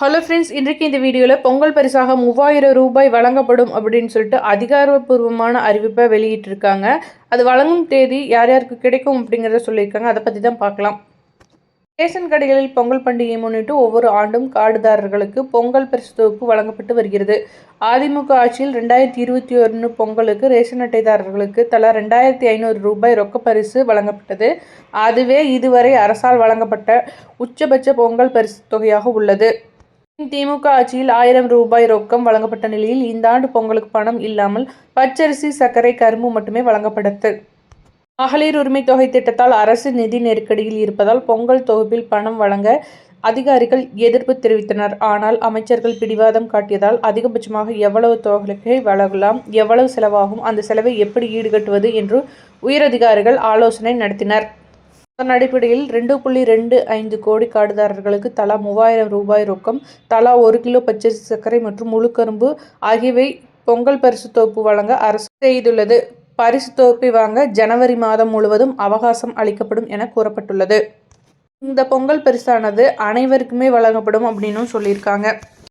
Hello friends இன்றைக்கு இந்த வீடியோவில் பொங்கல் பரிசாக மூவாயிரம் ரூபாய் வழங்கப்படும் அப்படின்னு சொல்லிட்டு அதிகாரப்பூர்வமான அறிவிப்பை வெளியிட்டிருக்காங்க. அது வழங்கும் தேதி யார் யாருக்கு கிடைக்கும் அப்படிங்கிறத சொல்லியிருக்காங்க. அதை பற்றி தான் பார்க்கலாம். ரேஷன் கடைகளில் பொங்கல் பண்டிகையை முன்னிட்டு ஒவ்வொரு ஆண்டும் கார்டுதாரர்களுக்கு பொங்கல் பரிசு தொகுப்பு வழங்கப்பட்டு வருகிறது. அதிமுக ஆட்சியில் ரெண்டாயிரத்தி இருபத்தி ஒன்று பொங்கலுக்கு ரேஷன் அட்டைதாரர்களுக்கு தலா ரெண்டாயிரத்தி ஐநூறு ரூபாய் ரொக்க பரிசு வழங்கப்பட்டது. அதுவே இதுவரை அரசால் வழங்கப்பட்ட உச்சபட்ச பொங்கல் பரிசு தொகையாக உள்ளது. திமுக ஆட்சியில் ஆயிரம் ரூபாய் ரொக்கம் வழங்கப்பட்ட நிலையில் இந்த ஆண்டு பொங்கலுக்கு பணம் இல்லாமல் பச்சரிசி சர்க்கரை கரும்பு மட்டுமே வழங்கப்பட்டது. மகளிர் உரிமை தொகை திட்டத்தால் அரசு நிதி நெருக்கடியில் இருப்பதால் பொங்கல் தொகுப்பில் பணம் வழங்க அதிகாரிகள் எதிர்ப்பு தெரிவித்தனர். ஆனால் அமைச்சர்கள் பிடிவாதம் காட்டியதால் அதிகபட்சமாக எவ்வளவு தொகையை வழங்கலாம் எவ்வளவு செலவாகும் அந்த செலவை எப்படி ஈடுகட்டுவது என்று உயரதிகாரிகள் ஆலோசனை நடத்தினர். அதன் அடிப்படையில் ரெண்டு புள்ளி ரெண்டு ஐந்து கோடி காடுதாரர்களுக்கு தலா மூவாயிரம் ரூபாய் ரொக்கம் தலா ஒரு கிலோ பச்சரிசி சர்க்கரை மற்றும் முழுக்கரும்பு ஆகியவை பொங்கல் பரிசு தொகுப்பு வழங்க அரசு செய்துள்ளது. பரிசு தொகுப்பை வாங்க ஜனவரி மாதம் முழுவதும் அவகாசம் அளிக்கப்படும் என கூறப்பட்டுள்ளது. இந்த பொங்கல் பரிசானது அனைவருக்குமே வழங்கப்படும் அப்படின்னும் சொல்லியிருக்காங்க.